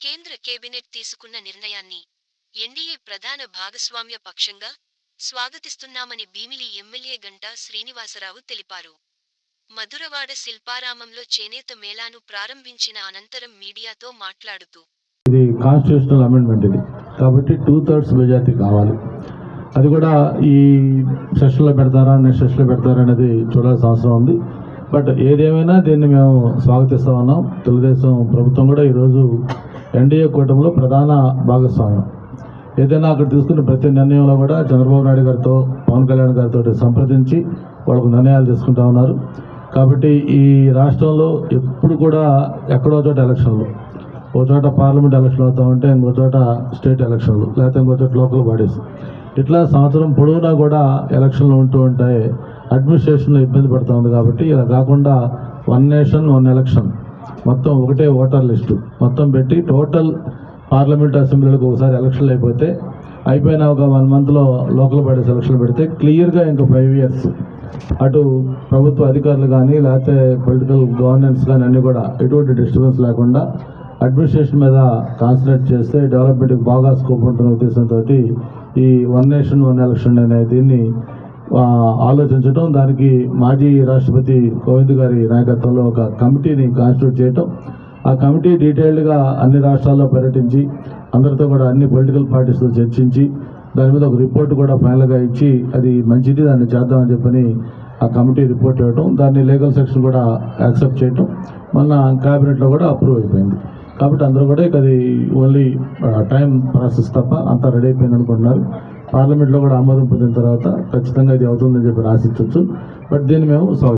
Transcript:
కేంద్ర కేబినెట్ తీసుకున్న నిర్ణయాన్ని ఎన్డీఏ ప్రధాన భాగస్వామ్య పక్షంగా స్వాగతిస్తున్నామని భీమిలి ఎమ్మెల్యే గంటా శ్రీనివాసరావు తెలిపారు. మధురవాడ శిల్పారామంలో చేనేత మేళాను ప్రారంభించిన అనంతరం మీడియాతో మాట్లాడుతూ ఇది కాన్స్టిట్యూషనల్ అమెండ్మెంట్ ఇది. కాబట్టి టూ థర్డ్స్ మెజార్టీ కావాలి. అది కూడా ఈ సెషన్లో పెడతారా నెక్స్ట్ సెషన్లో పెడతారా అనేది చూడాల్సిన అవసరం ఉంది. బట్ ఏదేమైనా దీన్ని మేము స్వాగతిస్తా ఉన్నాం. తెలుగుదేశం ప్రభుత్వం కూడా ఈరోజు ఎన్డీఏ కూటమిలో ప్రధాన భాగస్వామ్యం. ఏదైనా అక్కడ తీసుకున్న ప్రతి నిర్ణయంలో కూడా చంద్రబాబు నాయుడు గారితో పవన్ కళ్యాణ్ గారితో సంప్రదించి వాళ్ళకు నిర్ణయాలు తీసుకుంటా ఉన్నారు. కాబట్టి ఈ రాష్ట్రంలో ఎప్పుడు కూడా ఎక్కడో చోట ఎలక్షన్లు ఓ చోట పార్లమెంట్ ఎలక్షన్లు అవుతా ఉంటే ఇంకో చోట స్టేట్ ఎలక్షన్లు లేకపోతే ఇంకో చోట లోకల్ బాడీస్. ఇట్లా సంవత్సరం పొడవునా కూడా ఎలక్షన్లు ఉంటూ ఉంటాయి. అడ్మినిస్ట్రేషన్లో ఇబ్బంది పడుతుంది కాబట్టి ఇలా కాకుండా వన్ నేషన్ వన్ ఎలక్షన్. మొత్తం ఒకటే ఓటర్ లిస్టు. మొత్తం పెట్టి టోటల్ పార్లమెంట్ అసెంబ్లీలకు ఒకసారి ఎలక్షన్లు అయిపోతే అయిపోయిన ఒక వన్ మంత్లో లోకల్ బాడీస్ ఎలక్షన్లు పెడితే క్లియర్గా ఇంకా ఫైవ్ ఇయర్స్. అటు ప్రభుత్వ అధికారులు కానీ లేకపోతే పొలిటికల్ గవర్నెన్స్ కానీ అన్నీ కూడా ఎటువంటి డిస్టర్బెన్స్ లేకుండా అడ్మినిస్ట్రేషన్ మీద కాన్సన్ట్రేట్ చేస్తే డెవలప్మెంట్కి బాగా స్కోప్ ఉంటున్న ఉద్దేశంతో ఈ వన్ నేషన్ వన్ ఎలక్షన్ అనే దీన్ని ఆలోచించడం దానికి మాజీ రాష్ట్రపతి కోవింద్ గారి నాయకత్వంలో ఒక కమిటీని కాన్స్టిట్యూట్ చేయటం. ఆ కమిటీ డీటెయిల్డ్గా అన్ని రాష్ట్రాల్లో పర్యటించి అందరితో కూడా అన్ని పొలిటికల్ పార్టీస్తో చర్చించి దాని మీద ఒక రిపోర్ట్ కూడా ఫైనల్గా ఇచ్చి అది మంచిది దాన్ని చేద్దామని చెప్పని ఆ కమిటీ రిపోర్ట్ ఇవ్వటం దాన్ని లీగల్ సెక్షన్ కూడా యాక్సెప్ట్ చేయటం. మొన్న క్యాబినెట్లో కూడా అప్రూవ్ అయిపోయింది. కాబట్టి అందరూ కూడా ఇక అది ఓన్లీ టైం ప్రాసెస్ తప్ప అంతా రెడీ అయిపోయింది అనుకుంటున్నారు. పార్లమెంట్లో కూడా ఆమోదం పొందిన తర్వాత ఖచ్చితంగా ఇది అవుతుందని చెప్పి ఆశించవచ్చు బట్ దీన్ని మేము